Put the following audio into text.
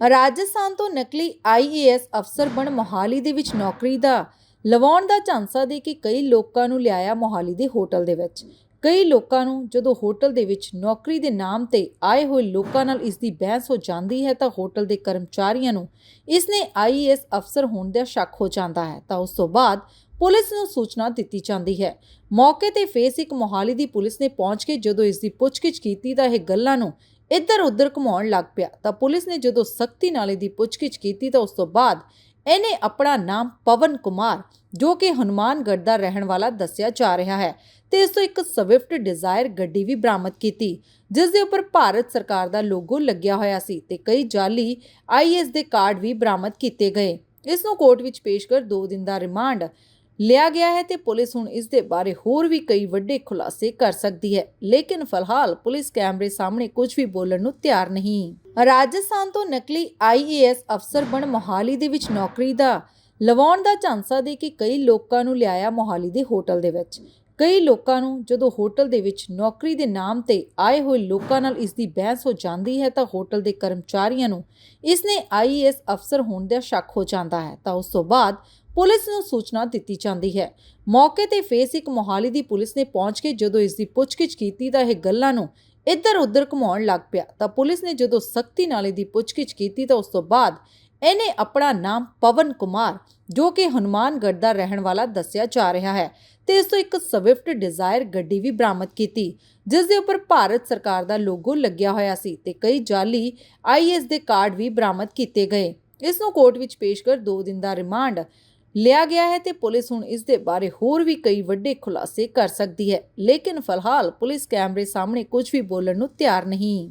ਰਾਜਸਥਾਨ ਤੋਂ ਨਕਲੀ ਆਈਏਐਸ ਅਫਸਰ ਬਣ ਮੋਹਾਲੀ ਦੇ ਵਿੱਚ ਨੌਕਰੀ ਦਾ। ਲਵਾਉਣ ਦਾ ਝਾਂਸਾ ਦੇ ਕੇ ਕਈ ਲੋਕਾਂ ਨੂੰ ਲਿਆਇਆ ਮੋਹਾਲੀ ਦੇ ਹੋਟਲ ਦੇ ਵਿੱਚ। ਕਈ ਲੋਕਾਂ ਨੂੰ ਜਦੋਂ ਹੋਟਲ ਦੇ ਵਿੱਚ ਨੌਕਰੀ ਦੇ ਨਾਮ ਤੇ ਆਏ ਹੋਏ ਲੋਕਾਂ ਨਾਲ ਇਸ ਦੀ ਬਹਿਸ ਹੋ ਜਾਂਦੀ ਹੈ ਤਾਂ ਹੋਟਲ ਦੇ ਕਰਮਚਾਰੀਆਂ ਨੂੰ ਇਸ ਨੇ ਆਈਏਐਸ ਅਫਸਰ ਹੋਣ ਦਾ ਸ਼ੱਕ ਹੋ ਜਾਂਦਾ ਹੈ। ਤਾਂ ਉਸ ਤੋਂ ਬਾਅਦ ਪੁਲਿਸ ਨੂੰ ਸੂਚਨਾ ਦਿੱਤੀ ਜਾਂਦੀ ਹੈ। ਮੌਕੇ ਤੇ ਫੇਸ ਇੱਕ ਮੋਹਾਲੀ ਦੀ ਪੁਲਿਸ ਨੇ ਪਹੁੰਚ ਕੇ ਜਦੋਂ ਇਸ ਦੀ ਪੁੱਛਗਿੱਛ ਕੀਤੀ ਤਾਂ ਇਹ ਗੱਲਾਂ ਨੂੰ ਇੱਧਰ ਉੱਧਰ ਘੁਮਾਉਣ ਲੱਗ ਪਿਆ। ਤਾਂ ਪੁਲਿਸ ਨੇ ਜਦੋਂ ਸਖਤੀ ਨਾਲ ਇਹਦੀ ਪੁੱਛਗਿੱਛ ਕੀਤੀ ਤਾਂ ਉਸ ਤੋਂ ਬਾਅਦ ਇਹਨੇ ਆਪਣਾ ਨਾਮ ਪਵਨ ਕੁਮਾਰ, ਜੋ ਕਿ ਹਨੂਮਾਨਗੜ੍ਹ ਦਾ ਰਹਿਣ ਵਾਲਾ ਦੱਸਿਆ ਜਾ ਰਿਹਾ ਹੈ ਤੇ ਇਸ ਤੋਂ ਇੱਕ ਸਵਿਫਟ ਡਿਜ਼ਾਇਰ ਗੱਡੀ ਵੀ ਬਰਾਮਦ ਕੀਤੀ, ਜਿਸ ਦੇ ਉੱਪਰ ਭਾਰਤ ਸਰਕਾਰ ਦਾ ਲੋਗੋ ਲੱਗਿਆ ਹੋਇਆ ਸੀ ਤੇ ਕਈ ਜਾਲੀ ਆਈਐਸ ਦੇ ਕਾਰਡ ਵੀ ਬਰਾਮਦ ਕੀਤੇ ਗਏ। ਇਸ ਨੂੰ ਕੋਰਟ ਵਿੱਚ ਪੇਸ਼ ਕਰ 2 ਦਿਨ ਦਾ ਰਿਮਾਂਡ। ਲਿਆ ਗਿਆ ਹੈ ਤੇ ਪੁਲਿਸ ਹੁਣ ਇਸ ਦੇ ਬਾਰੇ ਹੋਰ ਵੀ ਕਈ ਵੱਡੇ ਖੁਲਾਸੇ ਕਰ ਸਕਦੀ ਹੈ। ਲੇਕਿਨ ਫਿਲਹਾਲ ਪੁਲਿਸ ਕੈਮਰੇ ਸਾਹਮਣੇ ਕੁਝ ਵੀ ਬੋਲਣ ਨੂੰ ਤਿਆਰ ਨਹੀਂ। ਰਾਜਸਥਾਨ ਤੋਂ ਨਕਲੀ ਆਈਏਐਸ ਅਫਸਰ ਬਣ ਮੋਹਾਲੀ ਦੇ ਵਿੱਚ ਨੌਕਰੀ ਦਾ। ਲਵਾਉਣ ਦਾ ਝਾਂਸਾ ਦੇ ਕੇ ਕਈ ਲੋਕਾਂ ਨੂੰ ਲਿਆਇਆ ਮੋਹਾਲੀ ਦੇ ਹੋਟਲ ਦੇ ਵਿੱਚ। ਕਈ ਲੋਕਾਂ ਨੂੰ ਜਦੋਂ ਹੋਟਲ ਦੇ ਵਿੱਚ ਨੌਕਰੀ ਦੇ ਨਾਮ ਤੇ ਆਏ ਹੋਏ ਲੋਕਾਂ ਨਾਲ ਇਸ ਦੀ ਬਹਿਸ ਹੋ ਜਾਂਦੀ ਹੈ ਤਾਂ ਹੋਟਲ ਦੇ ਕਰਮਚਾਰੀਆਂ ਨੂੰ ਇਸ ਨੇ ਆਈਏਐਸ ਅਫਸਰ ਹੋਣ ਦਾ ਸ਼ੱਕ ਹੋ ਜਾਂਦਾ ਹੈ। ਤਾਂ ਉਸ ਤੋਂ ਬਾਅਦ ਪੁਲਿਸ ਨੂੰ ਸੂਚਨਾ ਦਿੱਤੀ ਜਾਂਦੀ ਹੈ। ਮੌਕੇ ਤੇ ਫੇਸ ਇੱਕ ਮੋਹਾਲੀ ਦੀ ਪੁਲਿਸ ਨੇ ਪਹੁੰਚ ਕੇ ਜਦੋਂ ਇਸ ਦੀ ਪੁੱਛਗਿੱਛ ਕੀਤੀ ਤਾਂ ਇਹ ਗੱਲਾਂ ਨੂੰ ਇੱਧਰ ਉੱਧਰ ਘੁਮਾਉਣ ਲੱਗ ਪਿਆ। ਤਾਂ ਪੁਲਿਸ ਨੇ ਜਦੋਂ ਸਖਤੀ ਨਾਲ ਇਹਦੀ ਪੁੱਛਗਿੱਛ ਕੀਤੀ ਤਾਂ ਉਸ ਤੋਂ ਬਾਅਦ ਇਹਨੇ ਆਪਣਾ ਨਾਮ ਪਵਨ ਕੁਮਾਰ, ਜੋ ਕਿ ਹਨੂਮਾਨਗੜ੍ਹ ਦਾ ਰਹਿਣ ਵਾਲਾ ਦੱਸਿਆ ਜਾ ਰਿਹਾ ਹੈ ਤੇ ਇਸ ਤੋਂ ਇੱਕ ਸਵਿਫਟ ਡਿਜ਼ਾਇਰ ਗੱਡੀ ਵੀ ਬਰਾਮਦ ਕੀਤੀ, ਜਿਸ ਦੇ ਉੱਪਰ ਭਾਰਤ ਸਰਕਾਰ ਦਾ ਲੋਗੋ ਲੱਗਿਆ ਹੋਇਆ ਸੀ ਤੇ ਕਈ ਜਾਲੀ ਆਈਐਸ ਦੇ ਕਾਰਡ ਵੀ ਬਰਾਮਦ ਕੀਤੇ ਗਏ। ਇਸ ਨੂੰ ਕੋਰਟ ਵਿੱਚ ਪੇਸ਼ ਕਰ 2 ਦਿਨ ਦਾ ਰਿਮਾਂਡ ਲਿਆ ਗਿਆ ਹੈ ਤੇ ਪੁਲਿਸ ਹੁਣ ਇਸ ਦੇ ਬਾਰੇ ਹੋਰ ਵੀ ਕਈ ਵੱਡੇ ਖੁਲਾਸੇ ਕਰ ਸਕਦੀ ਹੈ, ਲੇਕਿਨ ਫਿਲਹਾਲ ਪੁਲਿਸ ਕੈਮਰੇ ਸਾਹਮਣੇ ਕੁਝ ਵੀ ਬੋਲਣ ਨੂੰ ਤਿਆਰ ਨਹੀਂ।